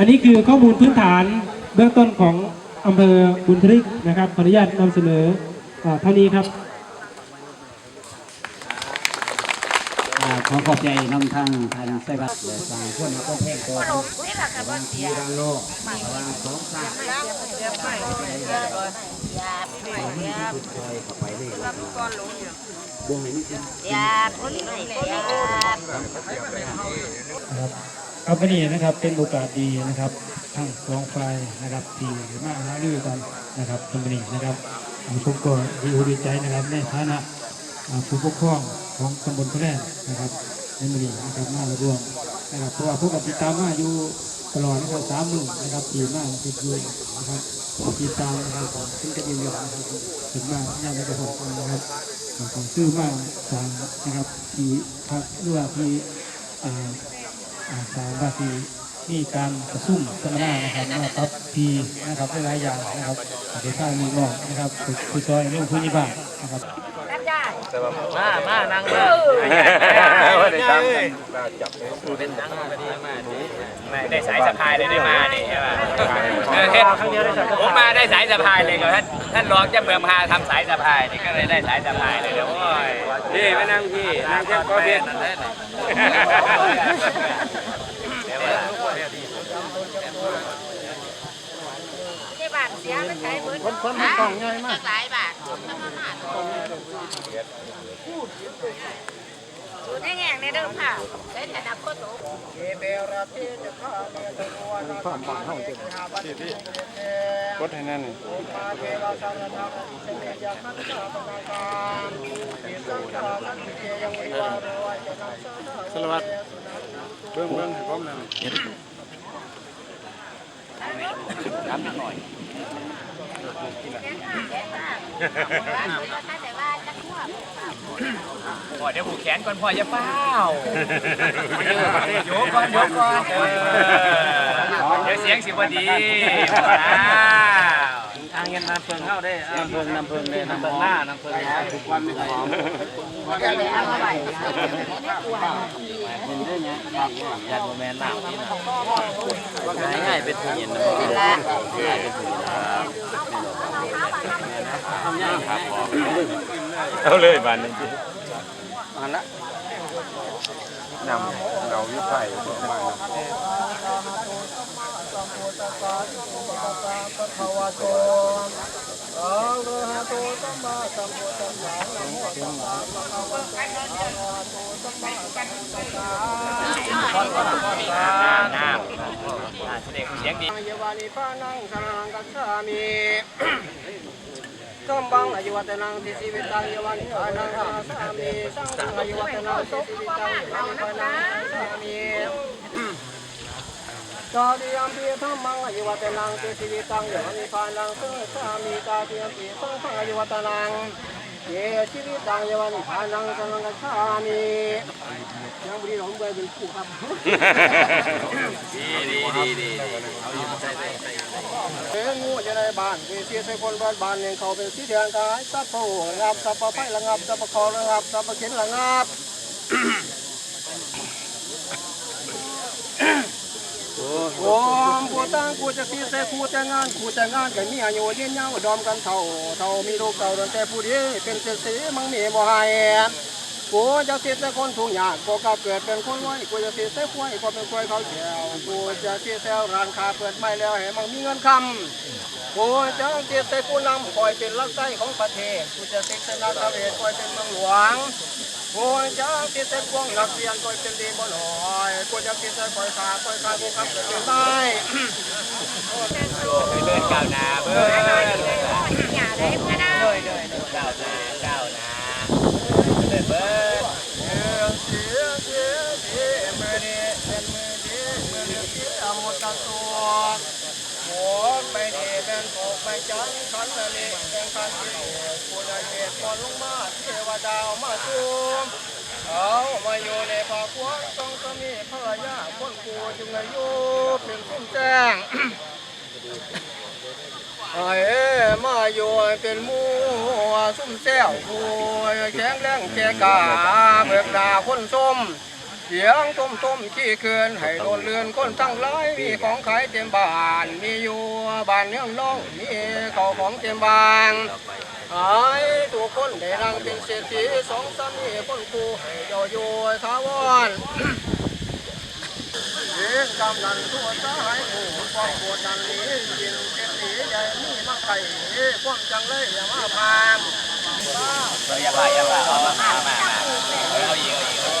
อันนี้คือข้อมูลพื้นฐานเบื้องต้นของอำเภอบุญทริกนะครับขออนุญาตนำเสนอเท่านี้ครับขอขอบใจนำทางทางไส้บัตรและทางคนมาก็แพงตัวที่ด้านโลกระหว่างสองข้างบ่ให้มียาพี่ไม่ยานะครับ ครับวันนี้นะครับเป็นโอกาสดีนะครับทั้งสองฝ่ายนะครับที่มาหารือกันนะครับตรงนี้นะครับผมก็ดีอกดีใจนะครับในฐานะผู้ปกครองของตำบลพระแร่นะครับในมือนี้นะครับมาร่วมนะครับเพราะว่าพวกติดตามมาอยู่ตลอดนะครับสามหมื่นนะครับปีมากติดอยู่นะครับติดตามนะครับของซึ่งจะยืนยันนะครับถึงมาย่างในกระผมนะครับของซื้อมากทานะครับที่พักหรือว่าที่อ่า สามว่าที่มีการประชุมสมนานะครับมาปรับพีนะครับหลายอย่างนะครับเดี๋ยวข้างมีนอกนะครับผู้ซอยลูกผู้ยิบ้านะครับรับได้มามานั่งเลยไม่ได้สายสะพายเลยได้มานี่ใช่ป่ะเอเฮ็ดผมมาได้สายสะพายเลยก็ท่านท่านรองจะเบิ่มพาทำสายสะพายนี่ก็เลยได้สายสะพายเลยเดี๋ยวโอ้ยพี่ไม่นั่งพี่นั่งแค่ก็เพียนนั่นแหละเดี๋ยวว่า ที่บาท เสียไม่ใช้เบิร์ดคนคนมันกล่องง่ายมากหลายบาทสูตรแห้งๆในเดิมค่ะใช้แต่ดับโคตรกดให้นั่นสวัสดีเบิ่งเบิ่งให้พร้อมนั่นแต่ว่าจะทั่ว พ่อเดี๋ยวผูกแขนก่อนพ่ออย่าเป้าโยกก่อนโยกก่อนเดี๋ยวเสียงสิบดีนะ ทางเงินน้ำเพิงเข้าได้น้ำเพิงน้ำเพิงเลยน้ำเพิงหน้าน้ำเพิงทุกวันไม่หอมเห็นได้ไงยาโมแมนหนาวนี่นะง่ายเป็นถุงเย็นนะง่ายเป็นถุงเย็นทำง่ายครับเอาเลยบาน นี้มาละนำเราวิไผ่ประมาณนั้นน้ำเสียงเสียงดียวานิพานังสรังกัจฉามิสัมบังอายุวัตนังทิสิวิตังยวานิพานังสามิสังฆอายุวัตนังทิสิวิตังยวานิพานังสามิ จาริยัมปียธรรมังอายุวัตนังทิสิวิตังยวานิพานังเสังฆามิตาติยัมปียสังฆังอายุวัตนังเยชีวิตังเยวานิพานังสรังกัจฉามิยังบรีหลงเบยเป็นผู้ครับดีดีดีดีเป็นงูจะได้บ้านมีเสียใส่คนบ้านบ้านเลี้ยเขาเป็นสีเทียนกายสัพพะระงับสัพพะไฟระงับสัพพะคอระงับสัพพะเข็นระงับ อมกูตั้งกูจะสีใส่กูแต่งานกูแต่งานกันมีอายุยืนยาวดอมกันเท่าเท่ามีลูกเต่าตั้งแต่ผู้ดีเป็นเศรษฐีมังมีบ่ให้กูจะเสียแต่คนทุกอย่างกูก็เกิดเป็นคนรวยกูจะเสียแต่ควายก็เป็นควายเขาแถวกูจะเสียแต่ร้านค้าเปิดไม่แล้วให้มันมีเงินคำกูจะเกียรติผู้นำคอยเป็นลักไส้ของประเทศกูจะติดนาทะเลคอยเป็นเมืองหลวง กูจะติดเส้นพวงหลักเรียนก็เป็นดีบ่หน่อยกูจะติดเส้นคอยขาคอยขากูขับเกิดได้เดินก้าวหน้าเบิ้ลอย่าได้เพื่อนนะเดินเดินก้าวนาก้านาเบิ้ลสียเสียเสียเสียมือดีเป็นมือดีมือดีเสียหมดตัวโหไม่ดีเป็นตกไม่ จังขันเลยเป็นขันที่กูจะเกียรติก่อนลงมาเทวดามาจูมเอามาอยู่ในภาควัดต้องสมีภรรยาคนกูจึงอายุเป็นส้มแจ้งไอ้มาอยู่เป็นมูส้มแซวกูแข็งแรงแก่กาเบิกดาคนส้ม เสียงต้มต้มขี้เคือนให้โดนเลือนคนทั้งหลายมีของขายเต็มบ้าน มีอยู่บ้านเนืองน้องมีข้าของเต็มบ้านหายตัวคนได้รังเป็นเศรษฐีสองสามีคนคู่ให้เจ้าอยู่ทาวรเสียงกำนันทั่วสายผู้ความปวดดันนี้ยินเจ็บสีใหญ่มีมาไข่ความจังเลยอย่ามาพามอย่าไปอย่าไปเอามาอีกเอาอีกเอาอีก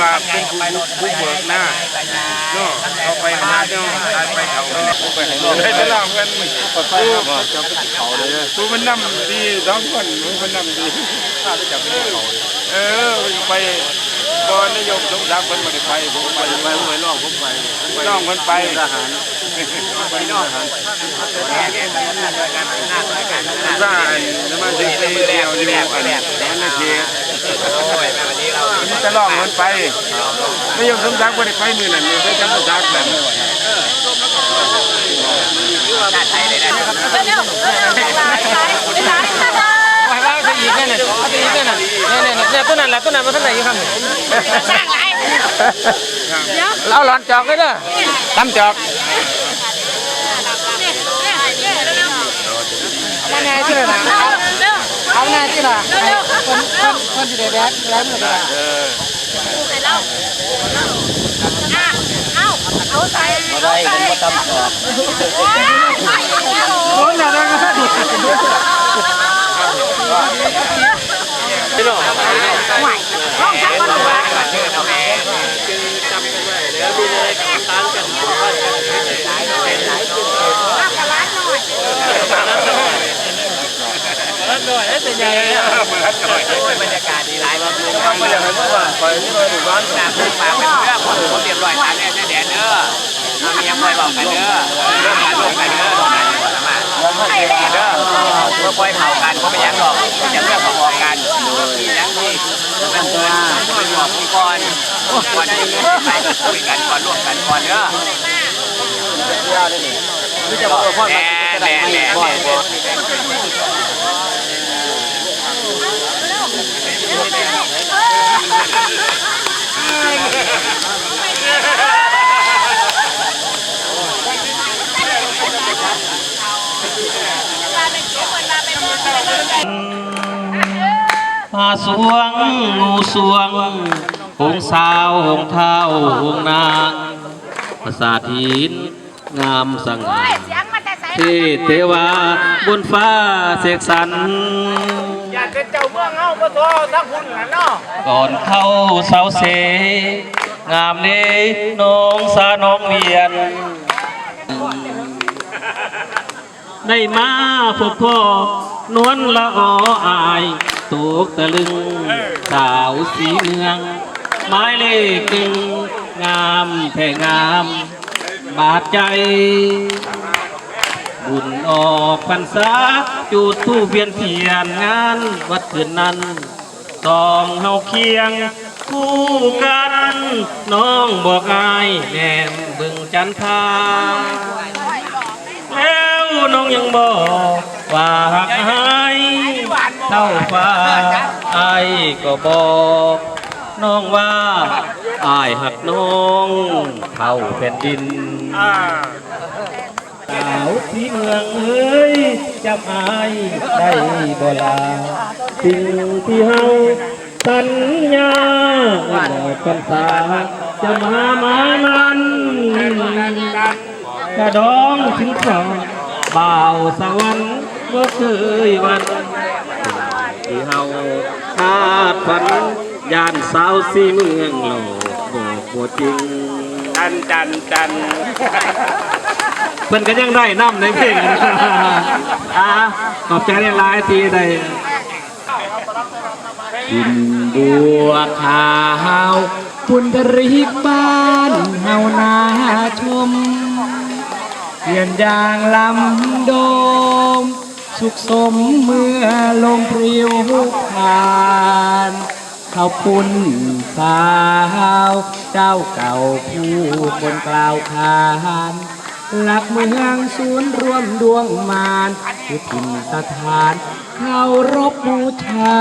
ว่าเป็นผู้ผู้เบิกหน้าเนาะเอาไปหาเนาะไปเขาเนาะไปให้รอได้ตลอดกันตู้ตู้มันนำดีสองคนมันนำดีถ้าจะไปเขาเออไป บอนายกสมศักดิ์เพิ่นบ่ได้ไปผมไปไปไปน้องผมไปน้องเพิ่นไปทหารไปน้องทหารแน่แน่หน้าด้วยกันหน้าด้วยกันหน้าซ่าอันจะมาสิไปเดียวอยู่อันนั้นนาทีโอ้ยวันนี้เรามันจะลองมันไปไม่ยอมสมศักดิ์บ่ได้ไปมือนั่นนี่ได้จำสมศักดิ์แบบชาติไทยเลยนะเร็วเร็วเร็วหลายหลายหลายหลายไปบ้างจะอีกแน่เนี่ยเอาจะอีกแน่ เนี่ยเนี่ยเนี่ยต้นนั้นแหละต้นนั้นมาท่านไหนอยู่ครับสร้างหลายเดี๋ยวเราหลอนจอกเลยเด้อตำจอกเนี่ยเนี่ยเนี่ยเร็วเอาแน่ที่เลยนะเร็วเร็วเอาแน่ที่ละเร็วเร็วคนคนคนสิได้แบกแบกมือได้ใส่เราอะเอาเอาใส่เอาใส่ตำต่อโอ้ย ใส่แล้วโอ้ยน่ารักมากห่วยห้องชักคนหัวชื่อเราแม่มากกว่าล้านหน่อยโอ้ยบรรยากาศดีหลายแบบไม่อยากให้เมื่อวานไปที่โรงพยาบาลน้ำปากเป็นเรื่องผมผมเรียบร้อยทางแน่แน่แดนเด้อมียังคอยบอกกันเด้อเรื่องการลงกันเด้อตรงนั้นมาไข่แดงเด้อเพื่อคอยเผากันเพราะไม่ยังหรอกจะเรื่องของออกกัน มียังที่มันเกินมันบอกก่อนก่อนที่ไปคุยกันก่อนร่วมกันก่อนเด้อแม่แม่แม่แม่ ผาสวงงูสวง หงสาวหงเท้าหงนาภาษาทินงามสง่าโอ้ยเสียงมาแต่ใส่เทเทวาบนฟ้าเสกสรรอยากเป็นเจ้าเมืองเฮาบ่ทอทั้งคุณกันเนาะก่อนเข้าเสาเสงามเนน้องสาน้องเวียน ได้มาพบพ่อนวลละอออาย ตกตะลึง สาวสีเมือง ไม้เลขหนึ่งงามแท่งาม บาดใจ บุญออกพรรษาจุดทูปเวียนเทียนงานวัดคืนนั้นต้องเฮาเคียง คู่กัน น้องบอกอายแนมบึงจันทาแล้วน้องยังบอกว่าหักอาย เท่าฟ้าไอายก็บอกน้องว่าอายหักน้องเท่าแผ่นดินสาวที่เมืองเอ้ยจำอายได้บ่ลาสิ่งที่เฮาสัญญาบอกกันสาจะมาหมายมันกระดองถึงสองบ่าวสวรรค์บ่เคยวัน ที่เฮาคาดฝันย่านสาวสีเมืองโลกบอกบ่จริงจันจันจันเพิ่นก็ยังได้น้ำในเพลงอ่าขอบใจหลายๆที่ได้กินบัวขาวคุณทริกบ้านเฮานาชมเพียนยางลำโดม สุขสมเมื่อลมพริ้วผ่านข้าวปุ้นสาวเจ้าเก่าผู้คนกล่าวขานหลักเมืองศูนย์รวมดวงมารคือถิ่นสถานเคารพบูชา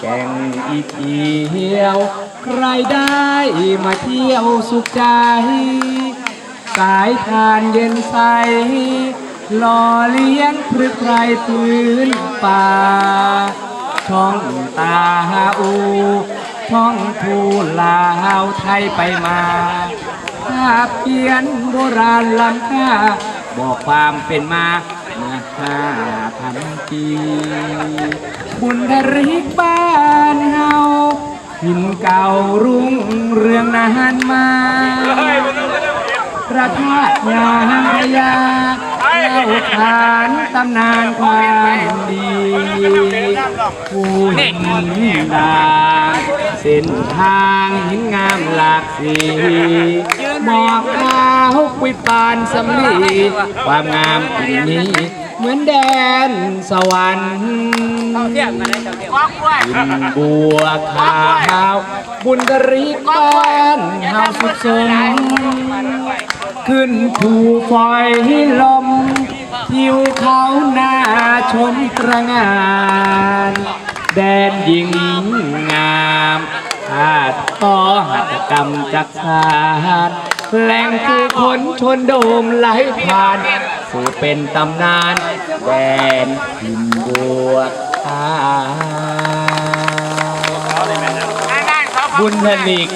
แก่งอีเที่ยว ใครได้มาเที่ยวสุขใจ สายทานเย็นใส หล่อเลี้ยงพฤกไพรพื้นป่า ช่องตาอูช่องทูลาวไทยไปมาภาพเขียนโบราณล้ำค่า บอกความเป็นมาเมื่อห้าพันปี บุญทริกบ้านเฮาหินเก่ารุ่งเรืองนานมา พระธาตุงามพยา เล่าขานตำนานความดีผู้หินดางเส้นทางหินงามหลากสีหมอกขาวคุยปานสำลีความงามที่นี้เหมือนแดนสวรรค์กินบัวขาวบุญตรีบ้านเฮาสุขสม ขึ้นภูฟอยลมทิวเขาหน้าชมตระงาน แดนหญิงงามอาดต่อหัตถกรรมจักสานแหล่งผู้คนชนโดมไหลผ่านสู่เป็นตำนานแดนพิมบัวขาวบุญผลิก